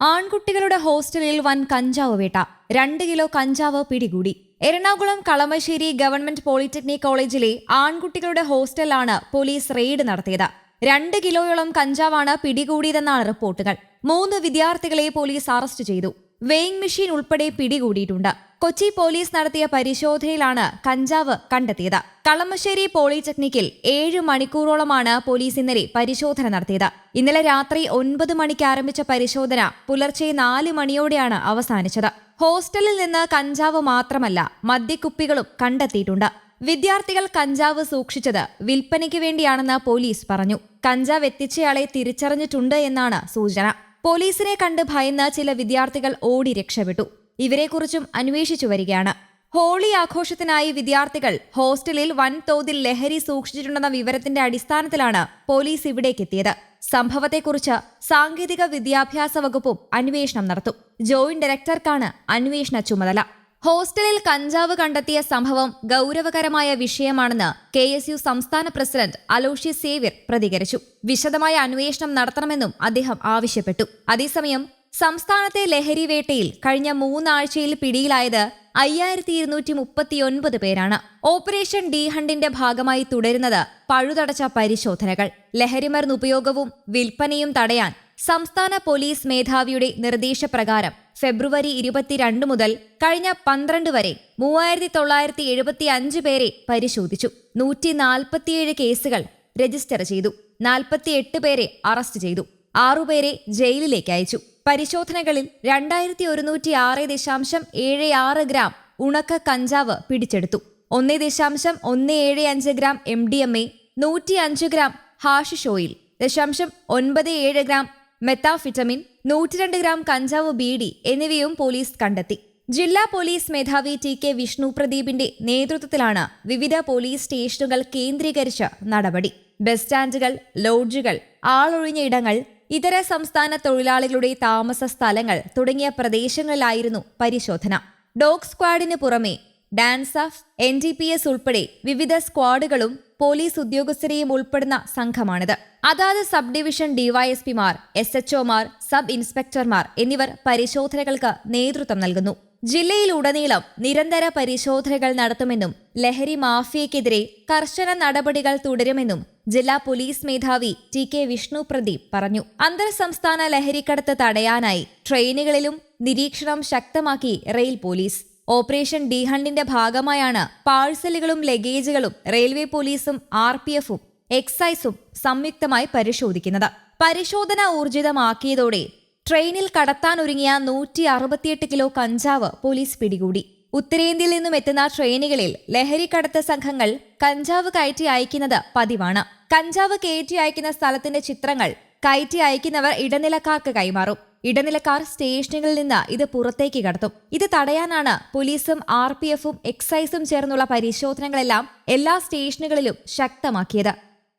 ആൺകുട്ടികളുടെ ഹോസ്റ്റലിൽ വൻ കഞ്ചാവ് വേട്ട. രണ്ട് കിലോ കഞ്ചാവ് പിടികൂടി. എറണാകുളം കളമശ്ശേരി ഗവൺമെന്റ് പോളിടെക്നിക് കോളേജിലെ ആൺകുട്ടികളുടെ ഹോസ്റ്റലാണ് പോലീസ് റെയ്ഡ് നടത്തിയത്. രണ്ട് കിലോയോളം കഞ്ചാവാണ് പിടികൂടിയതെന്നാണ് റിപ്പോർട്ടുകൾ. മൂന്ന് വിദ്യാർത്ഥികളെ പോലീസ് അറസ്റ്റ് ചെയ്തു. വെയിങ് മെഷീൻ ഉൾപ്പെടെ പിടികൂടിയിട്ടുണ്ട്. കൊച്ചി പോലീസ് നടത്തിയ പരിശോധനയിലാണ് കഞ്ചാവ് കണ്ടെത്തിയത്. കളമശ്ശേരി പോളിടെക്നിക്കിൽ ഏഴ് മണിക്കൂറോളമാണ് പോലീസ് ഇന്നലെ പരിശോധന നടത്തിയത്. ഇന്നലെ രാത്രി ഒൻപത് മണിക്ക് ആരംഭിച്ച പരിശോധന പുലർച്ചെ നാല് മണിയോടെയാണ് അവസാനിച്ചത്. ഹോസ്റ്റലിൽ നിന്ന് കഞ്ചാവ് മാത്രമല്ല മദ്യക്കുപ്പികളും കണ്ടെത്തിയിട്ടുണ്ട്. വിദ്യാർത്ഥികൾ കഞ്ചാവ് സൂക്ഷിച്ചത് വിൽപ്പനയ്ക്ക് വേണ്ടിയാണെന്ന് പോലീസ് പറഞ്ഞു. കഞ്ചാവ് എത്തിച്ചയാളെ തിരിച്ചറിഞ്ഞിട്ടുണ്ട് എന്നാണ് സൂചന. പോലീസിനെ കണ്ട് ഭയന്ന ചില വിദ്യാർത്ഥികൾ ഓടി രക്ഷപ്പെട്ടു. ഇവരെക്കുറിച്ചും അന്വേഷിച്ചു വരികയാണ്. ഹോളി ആഘോഷത്തിനായി വിദ്യാർത്ഥികൾ ഹോസ്റ്റലിൽ വൻതോതിൽ ലഹരി സൂക്ഷിച്ചിട്ടുണ്ടെന്ന വിവരത്തിന്റെ അടിസ്ഥാനത്തിലാണ് പോലീസ് ഇവിടേക്കെത്തിയത്. സംഭവത്തെക്കുറിച്ച് സാങ്കേതിക വിദ്യാഭ്യാസ വകുപ്പും അന്വേഷണം നടത്തും. ജോയിന്റ് ഡയറക്ടർക്കാണ് അന്വേഷണ ചുമതല. ഹോസ്റ്റലിൽ കഞ്ചാവ് കണ്ടെത്തിയ സംഭവം ഗൗരവകരമായ വിഷയമാണെന്ന് കെ എസ് യു സംസ്ഥാന പ്രസിഡന്റ് അലോഷ്യ സേവ്യർ പ്രതികരിച്ചു. വിശദമായ അന്വേഷണം നടത്തണമെന്നും അദ്ദേഹം ആവശ്യപ്പെട്ടു. അതേസമയം സംസ്ഥാനത്തെ ലഹരി വേട്ടയിൽ കഴിഞ്ഞ മൂന്നാഴ്ചയിൽ പിടിയിലായത് അയ്യായിരത്തി ഇരുന്നൂറ്റി മുപ്പത്തിയൊൻപത് പേരാണ്. ഓപ്പറേഷൻ ഡി ഹണ്ടിന്റെ ഭാഗമായി തുടരുന്നത് പഴുതടച്ച പരിശോധനകൾ. ലഹരിമരുന്ന് ഉപയോഗവും വിൽപ്പനയും തടയാൻ സംസ്ഥാന പോലീസ് മേധാവിയുടെ നിർദ്ദേശപ്രകാരം ഫെബ്രുവരി ഇരുപത്തിരണ്ട് മുതൽ കഴിഞ്ഞ പന്ത്രണ്ട് വരെ മൂവായിരത്തി തൊള്ളായിരത്തി എഴുപത്തി അഞ്ച് പേരെ പരിശോധിച്ചു. നൂറ്റി നാൽപ്പത്തിയേഴ് കേസുകൾ രജിസ്റ്റർ ചെയ്തു. നാൽപ്പത്തിയെട്ട് പേരെ അറസ്റ്റ് ചെയ്തു. ആറുപേരെ ജയിലിലേക്ക് അയച്ചു. പരിശോധനകളിൽ രണ്ടായിരത്തി ഒരുന്നൂറ്റി ആറ് ദശാംശം ഏഴ് ആറ് ഗ്രാം ഉണക്ക കഞ്ചാവ് പിടിച്ചെടുത്തു. ഒന്ന് ദശാംശം ഒന്ന് ഏഴ് അഞ്ച് gram M D M A നൂറ്റി അഞ്ച് ഗ്രാം ഹാഷിഷ് ഓയിൽ ദശാംശം ഒൻപത് ഏഴ് ഗ്രാം മെത്താഫിറ്റമിൻ നൂറ്റിരണ്ട് ഗ്രാം കഞ്ചാവ് ബീഡി എന്നിവയും പോലീസ് കണ്ടെത്തി. ജില്ലാ പോലീസ് മേധാവി ടി കെ വിഷ്ണു പ്രദീപിന്റെ നേതൃത്വത്തിലാണ് വിവിധ പോലീസ് സ്റ്റേഷനുകൾ കേന്ദ്രീകരിച്ച നടപടി. ബസ് സ്റ്റാൻഡുകൾ ലോഡ്ജുകൾ ആളൊഴിഞ്ഞ ഇടങ്ങൾ ഇതര സംസ്ഥാന തൊഴിലാളികളുടെ താമസ സ്ഥലങ്ങൾ തുടങ്ങിയ പ്രദേശങ്ങളിലായിരുന്നു പരിശോധന. ഡോഗ് സ്ക്വാഡിന് പുറമെ DANSAF N D P S ഉൾപ്പെടെ വിവിധ സ്ക്വാഡുകളും പോലീസ് ഉദ്യോഗസ്ഥരെയും ഉൾപ്പെടുന്ന സംഘമാണിത്. അതാത് സബ് ഡിവിഷൻ ഡിവൈഎസ്പിമാർ എസ് എച്ച്ഒമാർ സബ് ഇൻസ്പെക്ടർമാർ എന്നിവർ പരിശോധനകൾക്ക് നേതൃത്വം നൽകുന്നു. ജില്ലയിലുടനീളം നിരന്തര പരിശോധനകൾ നടത്തുമെന്നും ലഹരി മാഫിയക്കെതിരെ കർശന നടപടികൾ തുടരുമെന്നും ജില്ലാ പോലീസ് മേധാവി ടി കെ വിഷ്ണു പ്രദീപ് പറഞ്ഞു. അന്തർ സംസ്ഥാന ലഹരിക്കടത്ത് തടയാനായി ട്രെയിനുകളിലും നിരീക്ഷണം ശക്തമാക്കി റെയിൽ പോലീസ്. ഓപ്പറേഷൻ ഡി ഹണ്ടിന്റെ ഭാഗമായാണ് പാഴ്സലുകളും ലഗേജുകളും റെയിൽവേ പോലീസും ആർ പി എഫും എക്സൈസും സംയുക്തമായി പരിശോധിക്കുന്നത്. പരിശോധന ഊർജിതമാക്കിയതോടെ ട്രെയിനിൽ കടത്താനൊരുങ്ങിയ നൂറ്റി അറുപത്തിയെട്ട് കിലോ കഞ്ചാവ് പോലീസ് പിടികൂടി. ഉത്തരേന്ത്യയിൽ നിന്നും എത്തുന്ന ട്രെയിനുകളിൽ ലഹരി കടത്ത് സംഘങ്ങൾ കഞ്ചാവ് കയറ്റി അയക്കുന്നത് പതിവാണ്. കഞ്ചാവ് കയറ്റി അയക്കുന്ന സ്ഥലത്തിന്റെ ചിത്രങ്ങൾ കയറ്റി അയക്കുന്നവർ ഇടനിലക്കാർക്ക് കൈമാറും. ഇടനിലക്കാർ സ്റ്റേഷനുകളിൽ നിന്ന് ഇത് പുറത്തേക്ക് കടത്തും. ഇത് തടയാനാണ് പോലീസും ആർ പി എഫും എക്സൈസും ചേർന്നുള്ള പരിശോധനകളെല്ലാം എല്ലാ സ്റ്റേഷനുകളിലും ശക്തമാക്കിയത്.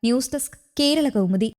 News desk Kerala Kaumudi.